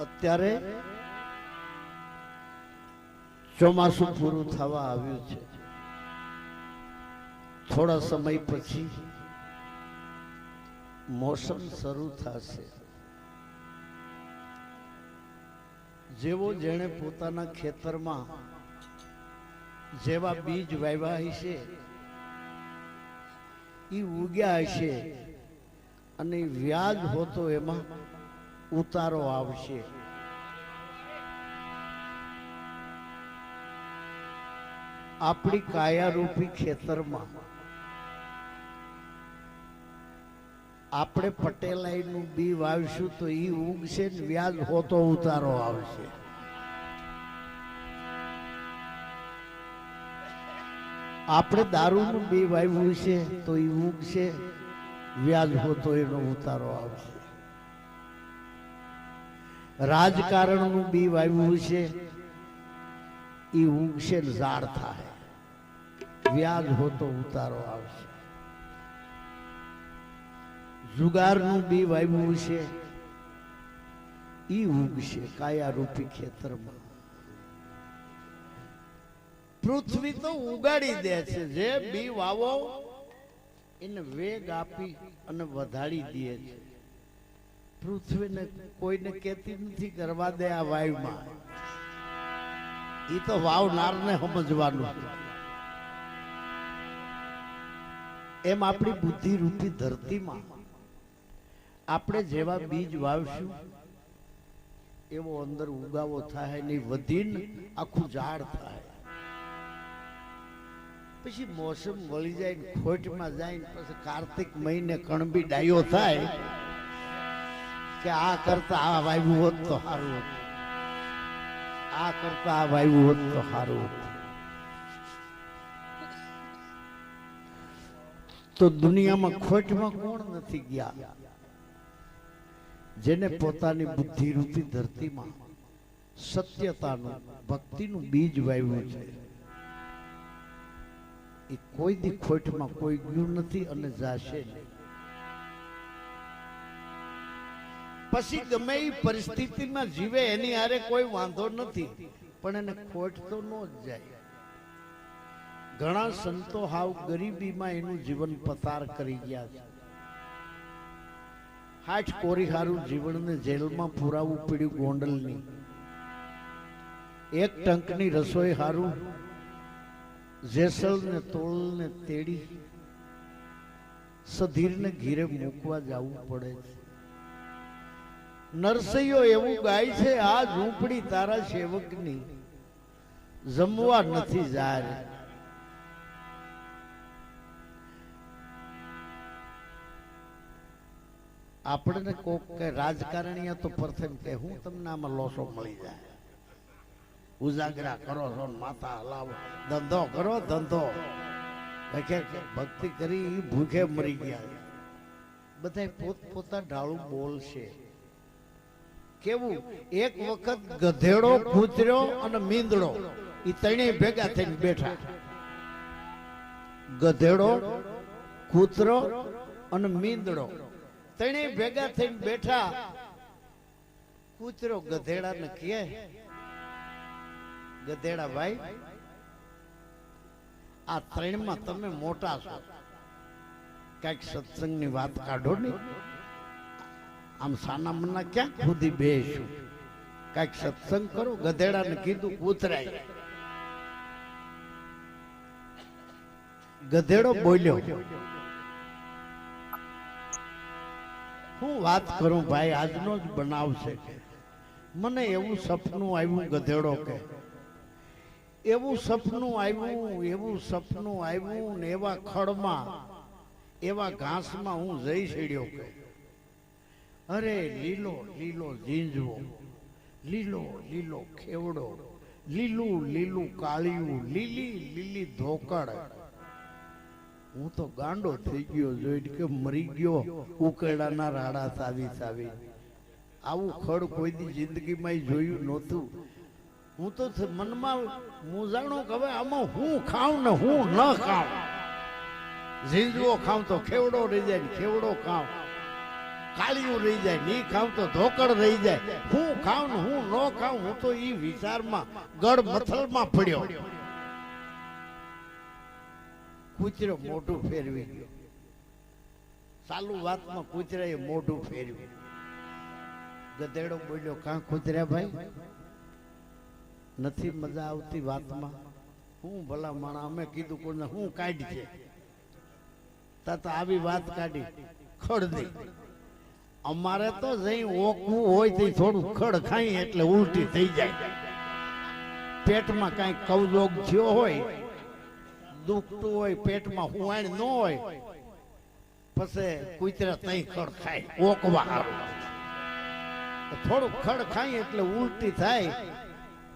અત્યારે ચોમાસું પૂરું થવા આવ્યું છે. થોડા સમય પછી મોસમ શરૂ થશે. જેવો જેણે પોતાના ખેતરમાં જેવા બીજ વાવ્યા હશે એ ઉગ્યા હશે અને વ્યાજ હોતો એમાં ઉતારો આવશે. આપણી કાયારૂપી ખેતરમાં. આપણે પટેલાઈનું બી વાવશું તો એ ઉગશે ને વ્યાજ હોતો ઉતારો આવશે. આપણે દારૂનું બી વાવ્યું છે તો એ ઉગશે, વ્યાજ હોતો એનો ઉતારો આવશે. રાજકારણનું બી વાવ્યું છે એ ઊંઘશે ઝાડ થાય. વ્યાજ હોતો ઉતારો આવશે. જુગારનું બી વાવ્યું છે. ઈ ઉગશે કાયારૂપી ખેતરમાં. પૃથ્વી તો ઉગાડી દે છે. જે બી વાવો એને વેગ આપી અને વધારી દે છે. પૃથ્વીને કોઈને કેતી નથી કરવા દે આ વાયુમાં. ઈ તો વાવનારને સમજવાનું. એમ આપણી બુદ્ધિ રૂપી ધરતીમાં આપણે જેવા બીજ વાવશું, એવો અંદર ઉગાવો થાય ને વધીને આખું ઝાડ થાય. પછી મોસમ વળી જાય ને ખોટમાં જાય ને પછી કાર્તિક મહિને કણબી ડાયો થાય કે આ કરતા આ વાવ્યું હોત તો સારું હોત. આ કરતા આ વાવ્યું હોત તો સારું તો દુનિયામાં ખોટમાં કોણ નથી ગયા? જેને પોતાની બુદ્ધિ રૂપી ધરતીમાં સત્યતાનું, ભક્તિનું બીજ વાવ્યું છે. એ કોઈ દી ખોટમાં કોઈ ગયું નથી અને જાશે નહીં. પછી ગમે એ પરિસ્થિતિમાં જીવે, એની હારે કોઈ વાંધો નથી. પણ એને ખોટ તો ન જ જાય. ઘણા સંતો હાવ ગરીબીમાં એનું જીવન પસાર કરી ગયા છે. હાઠ કોરી હારું જીવનને જેલમાં પુરાવું પડ્યું ગોંડલની. એક ટંકની રસોઈ હારું જેસલ ને તોલ ને તેડી, સધીરને ઘીરે મૂકવા જવું પડે છે. નરસૈયો એવું ગાય છે, આ ઝૂંપડી તારા સેવકની. જમવા નથી જાય આપણને કોક કે રાજકારણીય તો પ્રથમ કે હું તમને આમાં લોસો મળી જાય. ઉજાગરા કરો છો માથા હલાવો. ધંધો કરો, ધંધો. ભક્તિ કરી ભૂખે મરી ગયા. બધા પોત પોતા ઢાળું બોલશે. કેવું? એક વખત ગધેડો કૂતર્યો અને મીંદડો એ ત્રણેય ભેગા થઈને બેઠા. ગધેડો, કૂતરો અને મીંદડો, ત્રણેય ભેગા થઈને બેઠા. કૂતરો ગધેડાને કહે, ગધેડા ભાઈ, આ ત્રણમાં તમે મોટા છો. કંઈક સત્સંગની વાત કાઢો ને. આમ સાના મના ક્યાં ખુદી બેસું? કંઈક સત્સંગ કરો, ગધેડાને કીધું કૂતરાય ગધેડો બોલ્યો, હું વાત કરું ભાઈ, આજનો જ બનાવ છે. કે મને એવું સપનું આવ્યું, ગધેડો કે, એવું સપનું આવ્યું, એવું સપનું આવ્યું ને એવા ખડમાં, એવા ઘાસમાં હું જઈ છેડ્યો કે અરે, લીલો લીલો ઝીંઝવો લીલો લીલો ખેવડો, લીલું લીલું કાળિયું, લીલી લીલી ધોકડ. હું તો ગાંડો થઈ ગયો જોઈ કે મરી ગયો ઉકેડાના રાડા સાવી સાવી. આવું ખડ કોઈ દી જિંદગીમાં જોયું નહોતું. હું તો મનમાં મૂંઝાણું કે હવે આમાં હું ખાઉં ને હું ન ખાઉં. ઝીંઝવો ખાઉં તો ખેવડો રહી જાય ખેવડો ખાઉં. કાળિયું રહી જાય નહીં ખાવ તો ધોકડ રહી જાય. હું ખાવ ને હું ન ખાવ હું તો એ વિચારમાં, ગળ મથલમાં પડ્યો. કૂતરો મોઢું ફેરવી ગયો. ચાલુ વાતમાં કૂતરાએ મોઢું ફેરવ્યું. ગધેડો બોલ્યો, કાં કૂતર્યા ભાઈ? નથી મજા આવતી વાતમાં? હું ભલા માણા અમે કીધું કોને હું કાઢી છે તા તો આવી વાત કાઢી, ખડ દઈ. અમારે તો જઈ ઓકવું હોય તો થોડું ખડ ખાઈ એટલે ઉલટી થઈ જાય. પેટમાં કાંઈ કવજોગ થયો હોય, દુખતું હોય, પેટમાં હુવાણ ન હોય, પછી કુતરા તઈ ખડ ખાય, ઓકવા થોડું ખડ ખાઈ એટલે ઉલટી થાય,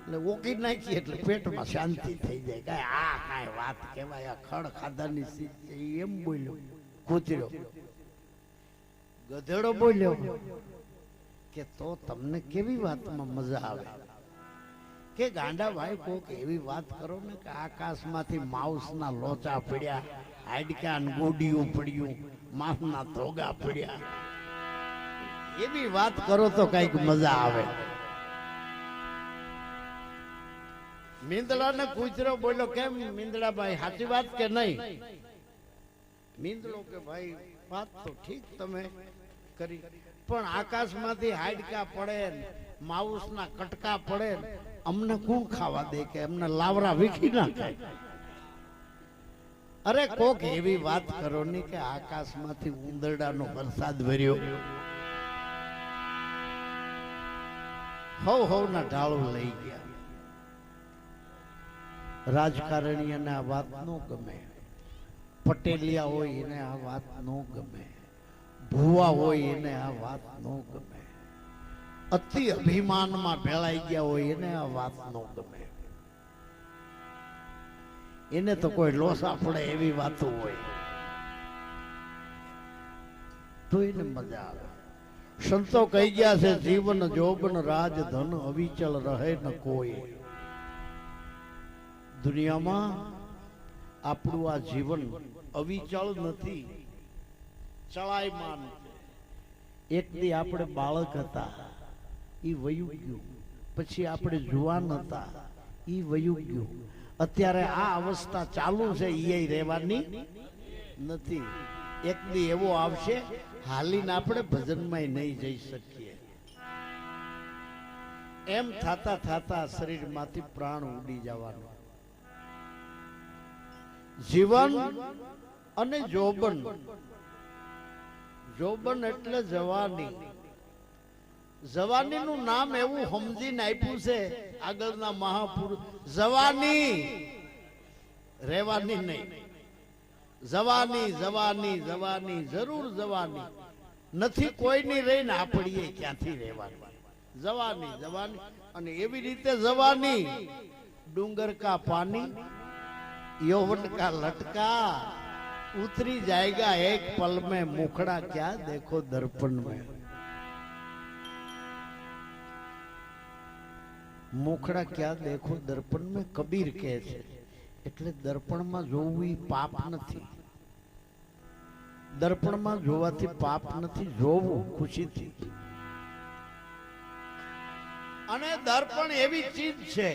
એટલે ઓકી નાખી એટલે પેટમાં શાંતિ થઈ જાય. કાંઈ આ કાંઈ વાત કહેવાય, આ ખડ ખાધાની એમ બોલ્યો કૂતરો. ગધેડો બોલ્યો કે તો તમને કેવી વાતમાં મજા આવે? કે ગાંડા ભાઈ કોક એવી વાત કરો ને કે આકાશમાંથી માઉસના લોચા પડ્યા હાડકા ગોડીઓ પડ્યું માસના ધોગા પડ્યા. એવી વાત કરો તો કંઈક મજા આવે. મીંદડા ને કૂતરો બોલ્યો, કેમ મીંદડા ભાઈ સાચી વાત કે નહીં? મીંદડો કે, ભાઈ, વાત તો ઠીક તમે. કરી. પણ આકાશમાંથી હાડકા પડે ને, માઉસના કટકા પડે ને, અમને કોણ ખાવા દે કે અમને લાવરા વીખી નાખાય અરે કોક એવી વાત કરો ની કે આકાશમાંથી ઉંદરડાનો વરસાદ ભર્યો હવ હવ ના ઢાળું લઈ ગયા. રાજકારણીઓને આ વાત ન ગમે. પટેલિયા હોય એને આ વાત ન ગમે. ભુવા હોય એને આ વાત નો ગમે. અતિ અભિમાનમાં ભેળાઈ ગયા હોય એને આ વાત નો ગમે. એને તો કોઈ લોસા પડે એવી વાતો હોય. તો એને મજા આવે. સંતો કહી ગયા છે, જીવન જોબન રાજ ધન અવિચલ રહે ન કોઈ. દુનિયામાં આપણું આ જીવન અવિચળ નથી. ચળાયમાન એક દી આપણે બાળક હતા, ઈ વયું ગયું. પછી આપણે જુવાન હતા, ઈ વયું ગયું. અત્યારે આ અવસ્થા ચાલુ છે ઈ રહેવાની નથી. એક દી એવો આવશે, હાલીને આપણે ભજનમાં નહીં જઈ શકીએ. એમ થાતા થાતા શરીરમાંથી પ્રાણ ઉડી જવાનો. જીવન અને જોબન જોબન એટલે જવાની. જવાનીનું નામ એવું સમજીને આપ્યું છે, આગળના મહાપુરુષ, જવાની. રહેવાની નહીં. જવાની જવાની જવાની, જરૂર જવાની. નથી કોઈની રહીને આપણીએ ક્યાંથી રહેવાની? જવાની જવાની અને એવી રીતે જવાની. ડુંગર કા પાણી યૌવન કા લટકા. उतरी जाएगा एक पल में मुखड़ा क्या देखो दर्पण में મુખડા ક્યાં દેખો દર્પણ મેં કબીર કહે છે એટલે દર્પણમાં જોવું ઈ પાપ નથી દર્પણમાં જોવાથી પાપ નથી જોવું ખુશીથી અને દર્પણ એવી ચીજ છે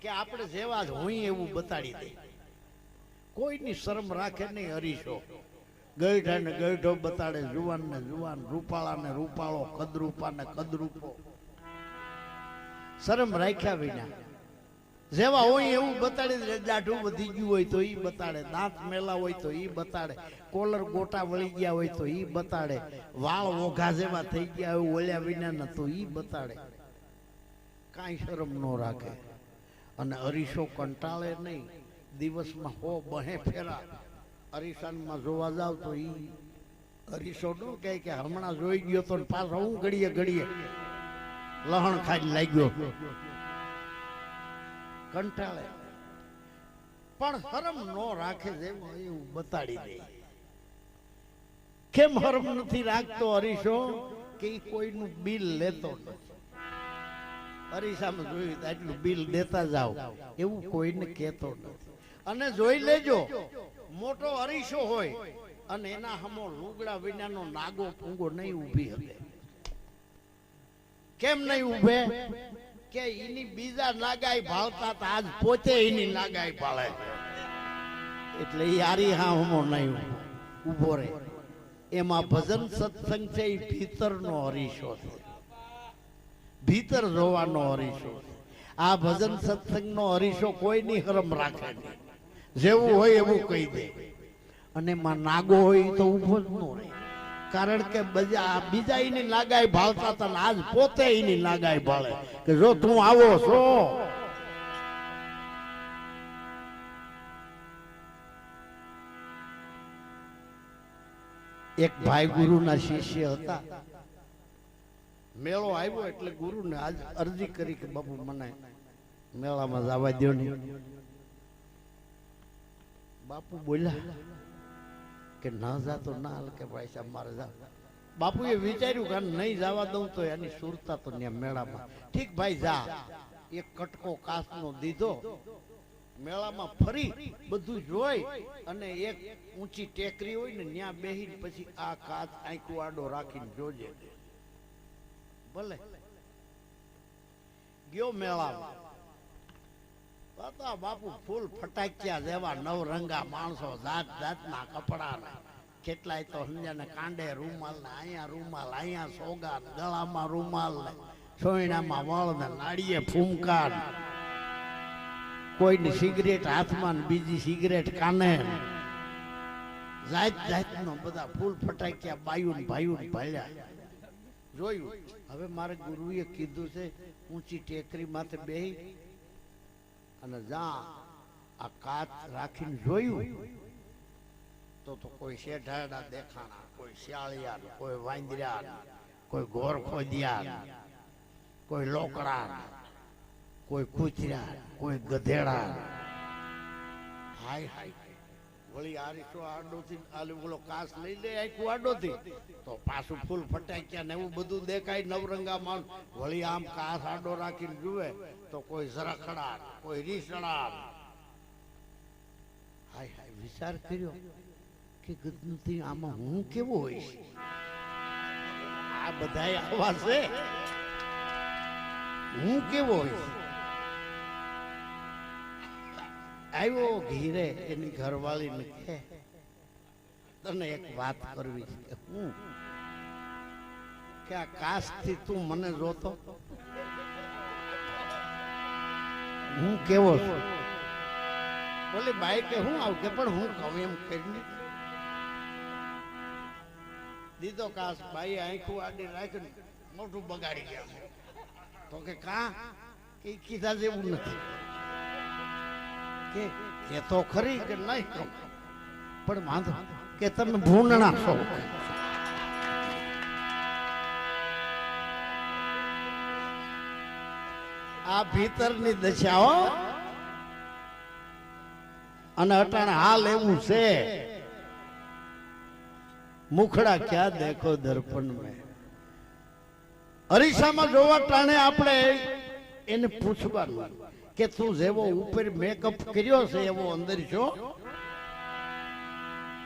કે આપણે જેવા જ હોય એવું બતાડી દે કોઈની શરમ રાખે નહીં હરીશો. ગઈઢા ને ગઈઠો બતાડે જુવાન ને જુવાન રૂપાળા ને રૂપાળો કદરૂપા ને કદરૂપો. શરમ રાખ્યા વિના. જેવા હોય એવું બતાડી દાઢું વધી ગયું હોય તો એ બતાડે, દાંત મેલા હોય તો એ બતાડે, કોલર ગોટા વળી ગયા હોય તો એ બતાડે, વાળ ઓઘા જેવા થઈ ગયા હોય ઓળ્યા વિના ન તો એ બતાડે. કાંઈ શરમ ન રાખે. અને અરીસો કંટાળે નહીં. દિવસમાં હો બહે ફેરા. અરીસાનમાં જોવા જાવ તો ઈ અરીસો ન કહે કે હમણાં જોઈ ગયો તો પાછો હું ઘડીએ. ઘડીએ લહણ ખાઈ લાગ્યો. કંટાળે. પણ હરમ નો રાખે જેવું એવું બતાડી દે. કેમ હરમ નથી રાખતો હરીશો કે ઈ કોઈનું બિલ લેતો નથી અરીસામાં જોયું આટલું બિલ દેતા જાઓ. એવું કોઈને કહેતો નથી અને જોઈ લેજો, મોટો અરીસો હોય અને એના હમો લુગડા વિનાનો નાગો પૂંગો નહીં ઊભી હકે કેમ નહીં ઊભે? કે એની બીજા નાગાઈ ભાળતા તા આજ પોતે એની નાગાઈ ભાળે. એટલે એ આરી હા હમો નહીં ઊભો. રહે એમાં ભજન સત્સંગ છે એ ભીતરનો હરીશો છે. ભીતર જોવાનો હરીશો આ ભજન સત્સંગનો હરીશો કોઈની હરમ રાખે નહીં. જેવું હોય એવું કહી દે. અને એમાં નાગો હોય તો ઊભો જ ન રહે. કારણ કે બીજા એની લાગાઈ ભાળતા હતા આજ પોતે એની નાગાઈ ભાળે. કે જો તું આવો છો. એક ભાઈ ગુરુના શિષ્ય હતા. મેળો આવ્યો એટલે ગુરુને આજ અરજી કરી કે બાપુ મને મેળામાં જવા દો ને. બાપુ બોલ્યા કે ના જાતો ના હાલ કે ભાઈ સાહેબ, મારે જાવ બાપુએ વિચાર્યું કે નહીં જવા દઉં તો એની સુરતા તો ત્યાં મેળામાં. ઠીક ભાઈ, જા. એક કટકો કાચનો દીધો. મેળામાં ફરી બધું જોઈ અને એક ઊંચી ટેકરી હોય ને ત્યાં બેહીને પછી આ કાચ આંખું આડો રાખીને જોજે. ભલે. ગયો મેળામાં. તો બાપુ, ફૂલ ફટાક્યા જેવા નવરંગા માણસો જાત જાતના કપડા કેટલાય તો સમજાને કાંડે રૂમાલ ને અહીંયા રૂમાલ, અહીંયા સોગા ગળામાં રૂમાલ ને સોયણામાં વળ ને નાળીએ ફૂમકાર. કોઈની સિગરેટ હાથમાં ને બીજી સિગરેટ કાને. જાત જાતનો બધા ફૂલ ફટાક્યા બાયું ને ભાલ્યા જોયું? હવે મારે ગુરુએ કીધું છે, ઊંચી ટેકરી માથે બેહી અને જા આ કાચ રાખીને જોયું તો તો કોઈ શેઢાડા દેખાણા કોઈ શિયાળિયા કોઈ વાંદર્યા કોઈ ગોર ખોદિયા કોઈ લોકડા કોઈ ને, કોઈ ગધેડા. હાય હાય. વળી આ રીતો આડોથી આલે ઓલો કાસ લઈ લે આખું આડોથી. તો પાછું ફૂલ ફટાક્યા ને એવું બધું દેખાય, નવરંગા માન વળી આમ કાસ આડો રાખીને જુએ તો કોઈ ઝરખડા કોઈ રીસડા હાય હાય, વિચાર કર્યો કે ગદનથી આમાં હું કેવો હોઈશ? આ બધાય આવા છે. હું કેવો હોઈશ? આવ્યો ઘીરે, એની ઘરવાળીને કે તને એક વાત કરવી છે. હું? કે આ કાશથી તું મને જોતો? હું કેવો છું? બોલે, બાઈ, કે હું આવું? કે પણ હું કહું એમ કરીને. દીધો કાશ બાઈ આંખું આડી રાખીને મોઢું બગાડી ગયા. તો કે, કા? કે કીધા જેવું નથી. કે કે તો ખરી કે નહીં કહું પણ વાંધો, કે તમે ભૂંડણા છો. આ ભીતરની દશાઓ અને અટાણે હાલ એવું છે. મુખડા ક્યાં દેખો દર્પણ મેં અરીસામાં જોવા ટાણે આપણે એને પૂછવાનું. કે તું જેવો ઉપર મેકઅપ કર્યો છે એવો અંદર છો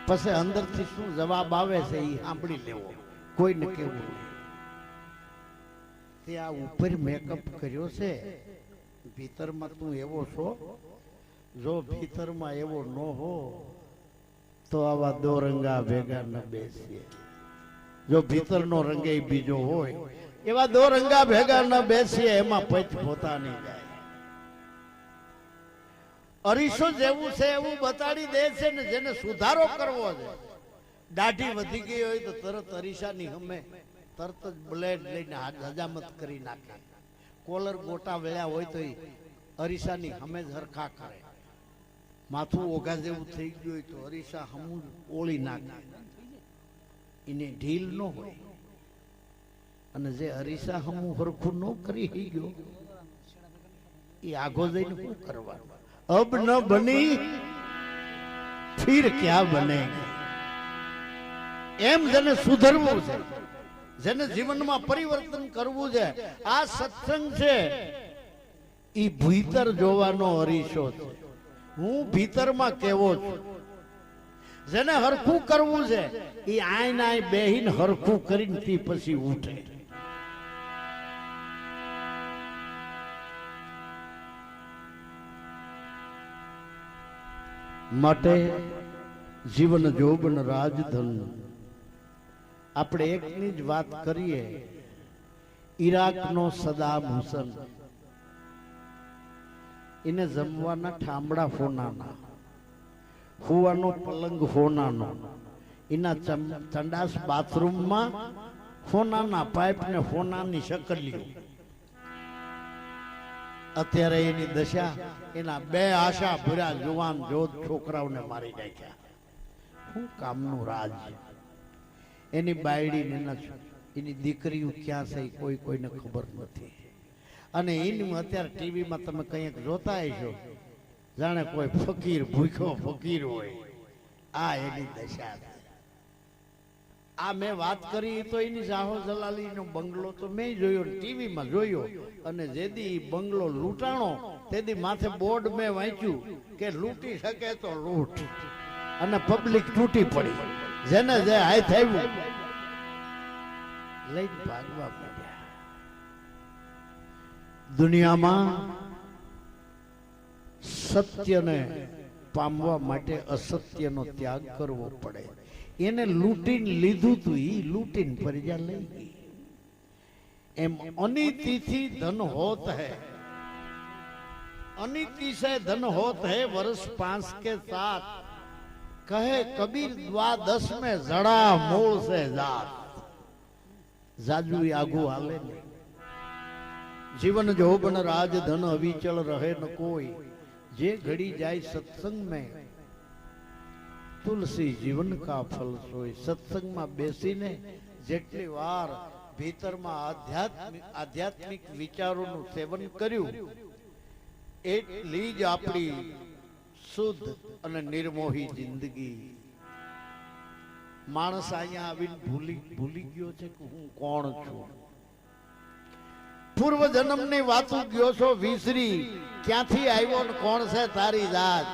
પછી અંદરથી શું જવાબ આવે છે એ સાંભળી લેવો. કોઈને કેવું તે આ ઉપર મેકઅપ કર્યો છે, ભીતરમાં તું એવો છો? જો ભીતરમાં એવો ન હો, તો આવા દો રંગા ભેગા ન બેસીએ. જો ભીતરનો રંગે બીજો હોય, એવા દો રંગા ભેગા ન બેસીએ, એમાં પચ પોતાની જાય. અરીસો જેવું છે એવું બતાડી દે છે ને જેને સુધારો કરવો છે. દાઢી વધી ગઈ હોય તો તરત અરીસાની હમે તરત જ બ્લેડ લઈને હજામત કરી નાખે. કોલર ગોટા વેળ્યા હોય તો અરીસાની હમે જ હરખા કરે. માથું ઓઘા જેવું થઈ ગયું હોય તો અરીસા હમું ઓળી નાખે. એને ઢીલ ન હોય. અને જે અરીસા હમું હરખું ન કરી ગયો, એ આગો જઈને શું કરવાનું? અબ न બની, ફિર ક્યાં બનેગી એમ જેને સુધરવું છે, જેને જીવનમાં પરિવર્તન કરવું છે, આ સત્સંગ છે એ ભીતર જોવાનો અરીસો છે. હું ભીતરમાં કેવો છું? જેને હરખું કરવું છે એ આય નાય બેહીન હરખું કરીને તે પછી ઉઠે. માટે જીવન જોબન રાજધન. આપણે એકની જ વાત કરીએ, ઈરાકનો સદામ હુસન. એને જમવાના ઠામડા ફોનાના હુવાનો પલંગ ફોનાનો એના ચંડાસ બાથરૂમમાં ફોનાના પાઇપ ને ફોનાની શકલીઓ. અત્યારે એની દશા, એના બે આશા ભર્યા જુવાન જોધ છોકરાઓને મારી નાખ્યા. શું કામનું રાજ. એની બાયડી એના એની દીકરીઓ ક્યાં છે કોઈ કોઈને ખબર નથી. અને એનું અત્યારે ટીવીમાં તમે કંઈક જોતા હશો, જાણે કોઈ ફકીર ભૂખ્યો ફકીર હોય. આ એની દશા છે. આ મેં વાત કરી તો એની જાહો જલાલીનો બંગલો તો મેં જોયો ટીવીમાં જોયો. અને જેદી બંગલો લૂંટાણો, તેદી માથે બોર્ડ મેં વાંચ્યું કે લૂંટી શકે તો લૂંટ. અને પબ્લિક તૂટી પડી. જેને જે હાય થયું લઈને ભાગવા પડ્યા દુનિયામાં સત્યને પામવા માટે અસત્યનો ત્યાગ કરવો પડે. એને લૂંટીને લીધું તું ઈ લૂંટીને પ્રજા લઈ ગઈ એમ અનિતિથી ધન હોત હૈ अनिति से धन होत है वर्ष पांच के साथ कहे कबीर द्वादश में जड़ा मूल से जात जाजू आगू हाले ने जीवन जोबन राज धन अविचल रहे न कोई जे घड़ी जाए सत्संग में તુલસી જીવન કા ફલ સોય. સત્સંગમાં બેસીને જેટલી વાર ભીતરમાં આધ્યાત્મિક આધ્યાત્મિક વિચારોનું સેવન કર્યું, એટલી જ આપણી શુદ્ધ અને નિર્મોહી જિંદગી. માણસ અહીંયા આવીને ભૂલી ભૂલી ગયો છે કે હું કોણ છું? પૂર્વ જન્મની વાતો ગયો છો, વિસરી. ક્યાંથી આવ્યો ને કોણ છે તારી જાત?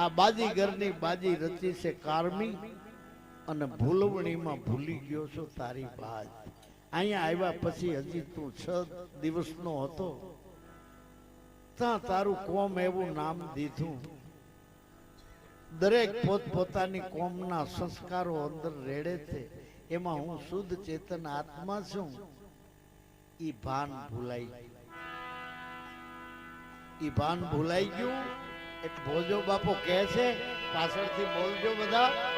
આ બાજીગરની બાજી રચી છે કારમી અને ભૂલવણીમાં ભૂલી ગયો છો તારી બાજ અહીંયા આવ્યા પછી હજી તું છ દિવસનો હતો. ત્યાં તારું કોમ એવું નામ દીધું. દરેક પોત પોતાની કોમના સંસ્કારો અંદર રેડે છે. એમાં હું શુદ્ધ ચેતન આત્મા છું. ઈ ભાન ભૂલાઈ ઈ ભાન ભૂલાઈ ગયું. ભોજો બાપુ કહે છે પાછળથી બોલજો બધા.